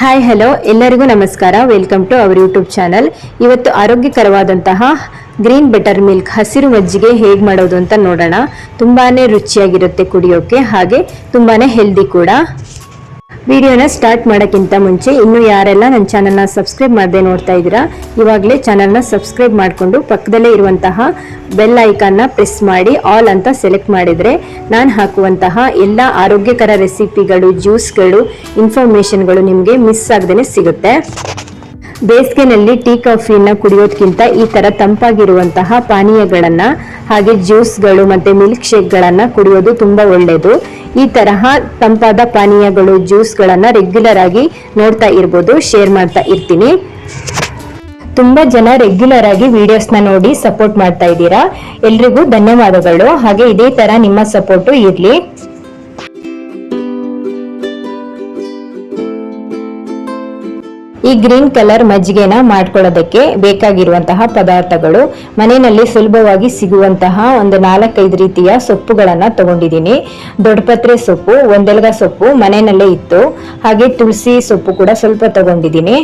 Hi hello ಎಲ್ಲರಿಗೂ ನಮಸ್ಕಾರ. Welcome to our YouTube channel ಇವತ್ತು ಆರೋಗ್ಯಕರವಾದಂತಹ ಗ್ರೀನ್ ಬೆಟರ್ ಮಿಲ್ಕ್ ಹಸಿರು ಮಜ್ಜಿಗೆ ಹೇಗೆ ಮಾಡೋದು ಅಂತ ನೋಡೋಣ. ತುಂಬಾ ರುಚಿಯಾಗಿರುತ್ತೆ ಕುಡಿಯೋಕೆ. ಹಾಗೆ ತುಂಬಾ ಹೆಲ್ದಿ ಕೂಡ. ವಿಡಿಯೋನ ಸ್ಟಾರ್ಟ್ ಮಾಡೋಕ್ಕಿಂತ ಮುಂಚೆ ಇನ್ನು ಯಾರೆಲ್ಲ ನನ್ನ ಚಾನಲ್ನ ಸಬ್ಸ್ಕ್ರೈಬ್ ಮಾಡದೆ ನೋಡ್ತಾ ಇದ್ದೀರಾ, ಇವಾಗಲೇ ಚಾನಲ್ನ ಸಬ್ಸ್ಕ್ರೈಬ್ ಮಾಡಿಕೊಂಡು ಪಕ್ಕದಲ್ಲೇ ಇರುವಂತಹ ಬೆಲ್ ಐಕಾನ್ನ ಪ್ರೆಸ್ ಮಾಡಿ, ಆಲ್ ಅಂತ ಸೆಲೆಕ್ಟ್ ಮಾಡಿದರೆ ನಾನು ಹಾಕುವಂತಹ ಎಲ್ಲ ಆರೋಗ್ಯಕರ ರೆಸಿಪಿಗಳು, ಜ್ಯೂಸ್ಗಳು, ಇನ್ಫಾರ್ಮೇಷನ್ಗಳು ನಿಮಗೆ ಮಿಸ್ ಆಗದೇ ಸಿಗುತ್ತೆ. ಬೇಸಿಗೆನಲ್ಲಿ ಟೀ, ಕಾಫಿನ ಕುಡಿಯೋದಕ್ಕಿಂತ ಈ ಥರ ತಂಪಾಗಿರುವಂತಹ ಪಾನೀಯಗಳನ್ನು ಹಾಗೆ ಜ್ಯೂಸ್ಗಳು ಮತ್ತು ಮಿಲ್ಕ್ ಶೇಕ್ಗಳನ್ನು ಕುಡಿಯೋದು ತುಂಬ ಒಳ್ಳೆಯದು ಈ ತರಹ ತಂಪಾದ ಪಾನೀಯಗಳು, ಜ್ಯೂಸ್ಗಳನ್ನ ರೆಗ್ಯುಲರ್ ಆಗಿ ನೋಡ್ತಾ ಇರ್ಬೋದು ಶೇರ್ ಮಾಡ್ತಾ ಇರ್ತೀನಿ. ತುಂಬಾ ಜನ ರೆಗ್ಯುಲರ್ ಆಗಿ ವಿಡಿಯೋಸ್ನ ನೋಡಿ ಸಪೋರ್ಟ್ ಮಾಡ್ತಾ ಇದ್ದೀರಾ. ಎಲ್ರಿಗೂ ಧನ್ಯವಾದಗಳು. ಹಾಗೆ ಇದೇ ತರ ನಿಮ್ಮ ಸಪೋರ್ಟು ಇರ್ಲಿ. ಈ ಗ್ರೀನ್ ಕಲರ್ ಮಜ್ಜಿಗೆನ ಮಾಡ್ಕೊಳ್ಳೋದಕ್ಕೆ ಬೇಕಾಗಿರುವಂತಹ ಪದಾರ್ಥಗಳು. ಮನೆಯಲ್ಲಿ ಸುಲಭವಾಗಿ ಸಿಗುವಂತಹ ಒಂದು ನಾಲ್ಕೈದು ರೀತಿಯ ಸೊಪ್ಪುಗಳನ್ನ ತಗೊಂಡಿದ್ದೀನಿ. ದೊಡ್ಡಪತ್ರೆ ಸೊಪ್ಪು, ಒಂದೆಲ್ಗ ಸೊಪ್ಪು ಮನೆಯಲ್ಲೇ ಇತ್ತು. ಹಾಗೆ ತುಳಸಿ ಸೊಪ್ಪು ಕೂಡ ಸ್ವಲ್ಪ ತಗೊಂಡಿದ್ದೀನಿ.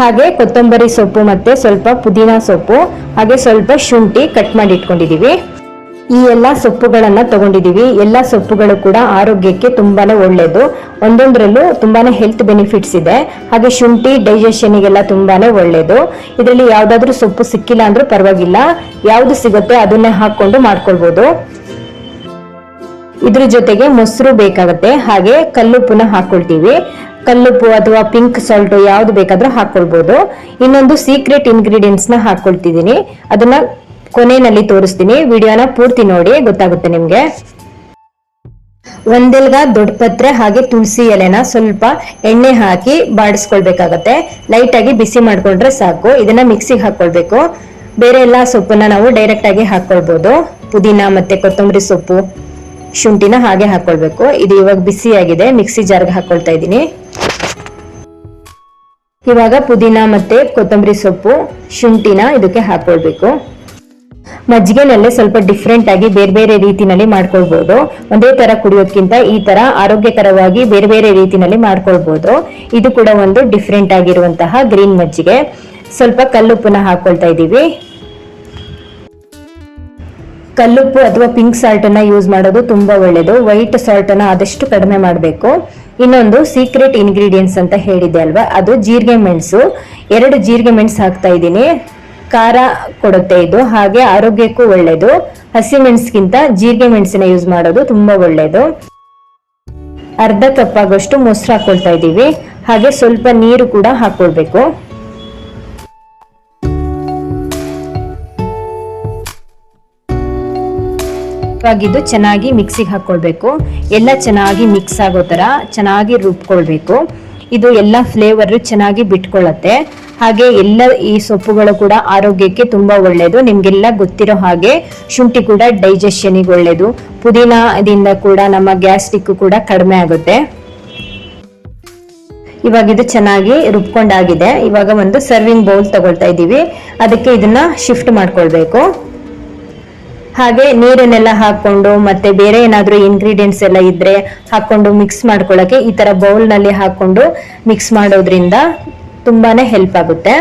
ಹಾಗೆ ಕೊತ್ತಂಬರಿ ಸೊಪ್ಪು ಮತ್ತೆ ಸ್ವಲ್ಪ ಪುದೀನ ಸೊಪ್ಪು, ಹಾಗೆ ಸ್ವಲ್ಪ ಶುಂಠಿ ಕಟ್ ಮಾಡಿ ಇಟ್ಕೊಂಡಿದೀವಿ ಈ ಎಲ್ಲ ಸೊಪ್ಪುಗಳನ್ನು ತಗೊಂಡಿದ್ದೀವಿ ಎಲ್ಲ ಸೊಪ್ಪುಗಳು ಕೂಡ ಆರೋಗ್ಯಕ್ಕೆ ತುಂಬಾನೇ ಒಳ್ಳೆಯದು ಒಂದೊಂದರಲ್ಲೂ ತುಂಬಾನೇ ಹೆಲ್ತ್ ಬೆನಿಫಿಟ್ಸ್ ಇದೆ. ಹಾಗೆ ಶುಂಠಿ ಡೈಜೆಷನ್ಗೆಲ್ಲ ತುಂಬಾನೇ ಒಳ್ಳೆಯದು ಇದರಲ್ಲಿ ಯಾವುದಾದ್ರೂ ಸೊಪ್ಪು ಸಿಕ್ಕಿಲ್ಲ ಅಂದ್ರೂ ಪರವಾಗಿಲ್ಲ. ಯಾವ್ದು ಸಿಗುತ್ತೆ ಅದನ್ನೇ ಹಾಕ್ಕೊಂಡು ಮಾಡ್ಕೊಳ್ಬೋದು. ಇದ್ರ ಜೊತೆಗೆ ಮೊಸರು ಬೇಕಾಗುತ್ತೆ. ಹಾಗೆ ಕಲ್ಲುಪ್ಪುನ ಹಾಕೊಳ್ತೀವಿ. ಕಲ್ಲುಪ್ಪು ಅಥವಾ ಪಿಂಕ್ ಸಾಲ್ಟ್ ಯಾವ್ದು ಬೇಕಾದ್ರೂ ಹಾಕೊಳ್ಬಹುದು ಇನ್ನೊಂದು ಸೀಕ್ರೆಟ್ ಇಂಗ್ರೀಡಿಯೆಂಟ್ಸ್ನ ಹಾಕೊಳ್ತಿದೀನಿ ಅದನ್ನ ಕೊನೆಯಲ್ಲಿ ತೋರಿಸ್ತೀನಿ. ವಿಡಿಯೋನ ಪೂರ್ತಿ ನೋಡಿ, ಗೊತ್ತಾಗುತ್ತೆ ನಿಮ್ಗೆ. ಒಂದೆಲ್ಗ ದೊಡ್ಡ ಪತ್ರೆ ಹಾಗೆ ತುಳಸಿ ಎಲೆನ ಸ್ವಲ್ಪ ಎಣ್ಣೆ ಹಾಕಿ ಬಾಡಿಸ್ಕೊಳ್ಬೇಕಾಗತ್ತೆ. ಲೈಟ್ ಆಗಿ ಬಿಸಿ ಮಾಡ್ಕೊಂಡ್ರೆ ಸಾಕು. ಇದನ್ನ ಮಿಕ್ಸಿಗೆ ಹಾಕೊಳ್ಬೇಕು. ಬೇರೆ ಎಲ್ಲಾ ಸೊಪ್ಪನ್ನ ನಾವು ಡೈರೆಕ್ಟ್ ಆಗಿ ಹಾಕೊಳ್ಬಹುದು ಪುದೀನ ಮತ್ತೆ ಕೊತ್ತಂಬರಿ ಸೊಪ್ಪು, ಶುಂಠಿನ ಹಾಗೆ ಹಾಕೊಳ್ಬೇಕು. ಇದು ಇವಾಗ ಬಿಸಿ ಆಗಿದೆ. ಮಿಕ್ಸಿ ಜಾರ್ಗೆ ಹಾಕೊಳ್ತಾ ಇದ್ದೀನಿ. ಇವಾಗ ಪುದೀನ ಮತ್ತೆ ಕೊತ್ತಂಬರಿ ಸೊಪ್ಪು, ಶುಂಠಿನ ಇದಕ್ಕೆ ಹಾಕೊಳ್ಬೇಕು. ಮಜ್ಜಿಗೆನಲ್ಲೇ ಸ್ವಲ್ಪ ಡಿಫ್ರೆಂಟ್ ಆಗಿ ಬೇರೆ ಬೇರೆ ರೀತಿನಲ್ಲಿ ಮಾಡ್ಕೊಳ್ಬಹುದು ಒಂದೇ ತರ ಕುಡಿಯೋದ್ಕಿಂತ ಈ ತರ ಆರೋಗ್ಯಕರವಾಗಿ ಬೇರೆ ಬೇರೆ ರೀತಿನಲ್ಲಿ ಮಾಡ್ಕೊಳ್ಬಹುದು ಇದು ಕೂಡ ಒಂದು ಡಿಫ್ರೆಂಟ್ ಆಗಿರುವಂತಹ ಗ್ರೀನ್ ಮಜ್ಜಿಗೆ. ಸ್ವಲ್ಪ ಕಲ್ಲುಪ್ಪನ್ನ ಹಾಕೊಳ್ತಾ ಇದ್ದೀವಿ. ಕಲ್ಲುಪ್ಪು ಅಥವಾ ಪಿಂಕ್ ಸಾಲ್ಟ್ ಅನ್ನ ಯೂಸ್ ಮಾಡೋದು ತುಂಬಾ ಒಳ್ಳೇದು. ವೈಟ್ ಸಾಲ್ಟ್ ಅನ್ನ ಆದಷ್ಟು ಕಡಿಮೆ ಮಾಡಬೇಕು. ಇನ್ನೊಂದು ಸೀಕ್ರೆಟ್ ಇಂಗ್ರೀಡಿಯೆಂಟ್ಸ್ ಅಂತ ಹೇಳಿದೆ ಅಲ್ವಾ? ಅದು ಜೀರಿಗೆ ಮೆಣಸು. ಎರಡು ಜೀರಿಗೆ ಮೆಣಸು ಹಾಕ್ತಾ ಇದ್ದೀನಿ. ಖಾರ ಕೊಡುತ್ತೆ ಇದು. ಹಾಗೆ ಆರೋಗ್ಯಕ್ಕೂ ಒಳ್ಳೇದು. ಹಸಿ ಮೆಣಸಿಗಿಂತ ಜೀರಿಗೆ ಮೆಣಸಿನ ಯೂಸ್ ಮಾಡೋದು ತುಂಬಾ ಒಳ್ಳೇದು. ಅರ್ಧ ಕಪ್ ಆಗೋಷ್ಟು ಮೊಸರು ಹಾಕೊಳ್ತಾ ಇದ್ದೀವಿ. ಹಾಗೆ ಸ್ವಲ್ಪ ನೀರು ಕೂಡ ಹಾಕೊಳ್ಬೇಕು. ಇದು ಚೆನ್ನಾಗಿ ಮಿಕ್ಸಿಗೆ ಹಾಕೊಳ್ಬೇಕು. ಎಲ್ಲ ಚೆನ್ನಾಗಿ ಮಿಕ್ಸ್ ಆಗೋ ತರ ಚೆನ್ನಾಗಿ ರುಬ್ಕೊಳ್ಬೇಕು. ಇದು ಎಲ್ಲ ಫ್ಲೇವರ್ ಚೆನ್ನಾಗಿ ಬಿಟ್ಕೊಳ್ಳುತ್ತೆ ಹಾಗೆ ಎಲ್ಲ ಈ ಸೊಪ್ಪುಗಳು ಕೂಡ ಆರೋಗ್ಯಕ್ಕೆ ತುಂಬಾ ಒಳ್ಳೆಯದು ನಿಮ್ಗೆಲ್ಲ ಗೊತ್ತಿರೋ ಹಾಗೆ ಶುಂಠಿ ಕೂಡ ಡೈಜೆಷನ್ಗೆ ಒಳ್ಳೆಯದು ಪುದೀನದಿಂದ ಕೂಡ ನಮ್ಮ ಗ್ಯಾಸ್ಟ್ರಿಕ್ ಕೂಡ ಕಡಿಮೆ ಆಗುತ್ತೆ. ಇವಾಗ ಇದು ಚೆನ್ನಾಗಿ ರುಬ್ಕೊಂಡಾಗಿದೆ. ಇವಾಗ ಒಂದು ಸರ್ವಿಂಗ್ ಬೌಲ್ ತಗೊಳ್ತಾ ಇದ್ದೀವಿ. ಅದಕ್ಕೆ ಇದನ್ನ ಶಿಫ್ಟ್ ಮಾಡ್ಕೊಳ್ಬೇಕು. ಹಾಗೆ ನೀರನ್ನೆಲ್ಲ ಹಾಕೊಂಡು ಮತ್ತೆ ಬೇರೆ ಏನಾದರೂ ಇಂಗ್ರೀಡಿಯೆಂಟ್ಸ್ ಎಲ್ಲ ಇದ್ರೆ ಹಾಕೊಂಡು ಮಿಕ್ಸ್ ಮಾಡ್ಕೊಳ್ಳೋಕೆ ಈ ತರ ಬೌಲ್ನಲ್ಲಿ ಹಾಕೊಂಡು ಮಿಕ್ಸ್ ಮಾಡೋದ್ರಿಂದ ತುಂಬಾನೇ ಹೆಲ್ಪ್ ಆಗುತ್ತೆ.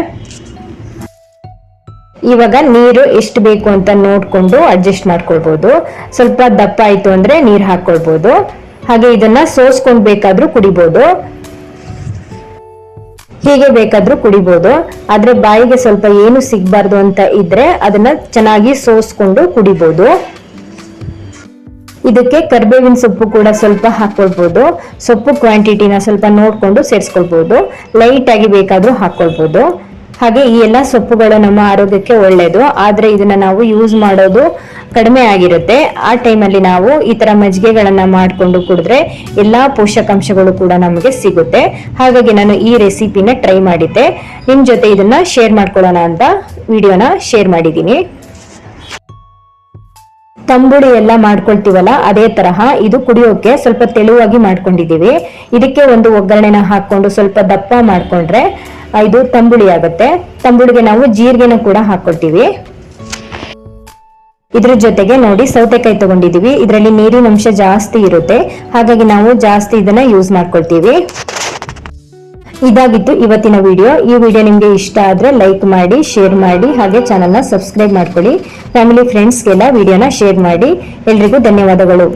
ಇವಾಗ ನೀರು ಎಷ್ಟು ಬೇಕು ಅಂತ ನೋಡ್ಕೊಂಡು ಅಡ್ಜಸ್ಟ್ ಮಾಡ್ಕೊಳ್ಬಹುದು ಸ್ವಲ್ಪ ದಪ್ಪ ಆಯ್ತು ಅಂದ್ರೆ ನೀರು ಹಾಕೊಳ್ಬಹುದು ಹಾಗೆ ಇದನ್ನ ಸೋಸ್ಕೊಂಡ್ ಬೇಕಾದ್ರೂ ಕುಡಿಬಹುದು ಹೀಗೆ ಬೇಕಾದ್ರೂ ಕುಡಿಬಹುದು ಆದ್ರೆ ಬಾಯಿಗೆ ಸ್ವಲ್ಪ ಏನು ಸಿಗ್ಬಾರ್ದು ಅಂತ ಇದ್ರೆ ಅದನ್ನ ಚೆನ್ನಾಗಿ ಸೋಸ್ಕೊಂಡು ಕುಡಿಬಹುದು ಇದಕ್ಕೆ ಕರ್ಬೇವಿನ ಸೊಪ್ಪು ಕೂಡ ಸ್ವಲ್ಪ ಹಾಕೊಳ್ಬಹುದು ಸೊಪ್ಪು ಕ್ವಾಂಟಿಟಿನ ಸ್ವಲ್ಪ ನೋಡ್ಕೊಂಡು ಸೇರಿಸ್ಕೊಳ್ಬಹುದು ಲೈಟ್ ಆಗಿ ಬೇಕಾದ್ರೂ ಹಾಕೊಳ್ಬಹುದು ಹಾಗೆ ಈ ಎಲ್ಲ ಸೊಪ್ಪುಗಳು ನಮ್ಮ ಆರೋಗ್ಯಕ್ಕೆ ಒಳ್ಳೆಯದು ಆದ್ರೆ ಇದನ್ನ ನಾವು ಯೂಸ್ ಮಾಡೋದು ಕಡಿಮೆ ಆಗಿರುತ್ತೆ. ಆ ಟೈಮಲ್ಲಿ ನಾವು ಈ ತರ ಮಜ್ಜಿಗೆಗಳನ್ನ ಮಾಡಿಕೊಂಡು ಕುಡಿದ್ರೆ ಎಲ್ಲಾ ಪೋಷಕಾಂಶಗಳು ಕೂಡ ನಮಗೆ ಸಿಗುತ್ತೆ. ಹಾಗಾಗಿ ನಾನು ಈ ರೆಸಿಪಿನ ಟ್ರೈ ಮಾಡಿದ್ದೆ. ನಿಮ್ ಜೊತೆ ಇದನ್ನ ಶೇರ್ ಮಾಡ್ಕೊಳ್ಳೋಣ ಅಂತ ವಿಡಿಯೋನ ಶೇರ್ ಮಾಡಿದ್ದೀನಿ. ತಂಬುಳಿ ಎಲ್ಲ ಮಾಡ್ಕೊಳ್ತೀವಲ್ಲ, ಅದೇ ತರಹ ಇದು ಕುಡಿಯೋಕೆ ಸ್ವಲ್ಪ ತೆಳುವಾಗಿ ಮಾಡ್ಕೊಂಡಿದ್ದೀವಿ. ಇದಕ್ಕೆ ಒಂದು ಒಗ್ಗರಣೆನ ಹಾಕೊಂಡು ಸ್ವಲ್ಪ ದಪ್ಪ ಮಾಡ್ಕೊಂಡ್ರೆ ಇದು ತಂಬುಳಿ ಆಗುತ್ತೆ. ತಂಬುಳಿಗೆ ನಾವು ಜೀರಿಗೆನ ಕೂಡ ಹಾಕೊಳ್ತೀವಿ ಇದ್ರ ಜೊತೆಗೆ ನೋಡಿ ಸೌತೆಕಾಯಿ ತಗೊಂಡಿದೀವಿ. ಇದರಲ್ಲಿ ನೀರಿನ ಅಂಶ ಜಾಸ್ತಿ ಇರುತ್ತೆ. ಹಾಗಾಗಿ ನಾವು ಜಾಸ್ತಿ ಇದನ್ನ ಯೂಸ್ ಮಾಡ್ಕೊಳ್ತೀವಿ. ಇದಾಗಿತ್ತು ಇವತ್ತಿನ ವಿಡಿಯೋ ಈ ವಿಡಿಯೋ ನಿಮಗೆ ಇಷ್ಟ ಆದ್ರೆ ಲೈಕ್ ಮಾಡಿ ಶೇರ್ ಮಾಡಿ, ಹಾಗೆ ಚಾನಲ್ನ ಸಬ್ಸ್ಕ್ರೈಬ್ ಮಾಡ್ಕೊಳ್ಳಿ. ಫ್ಯಾಮಿಲಿ ಫ್ರೆಂಡ್ಸ್ಗೆಲ್ಲ ವಿಡಿಯೋನ ಶೇರ್ ಮಾಡಿ. ಎಲ್ರಿಗೂ ಧನ್ಯವಾದಗಳು.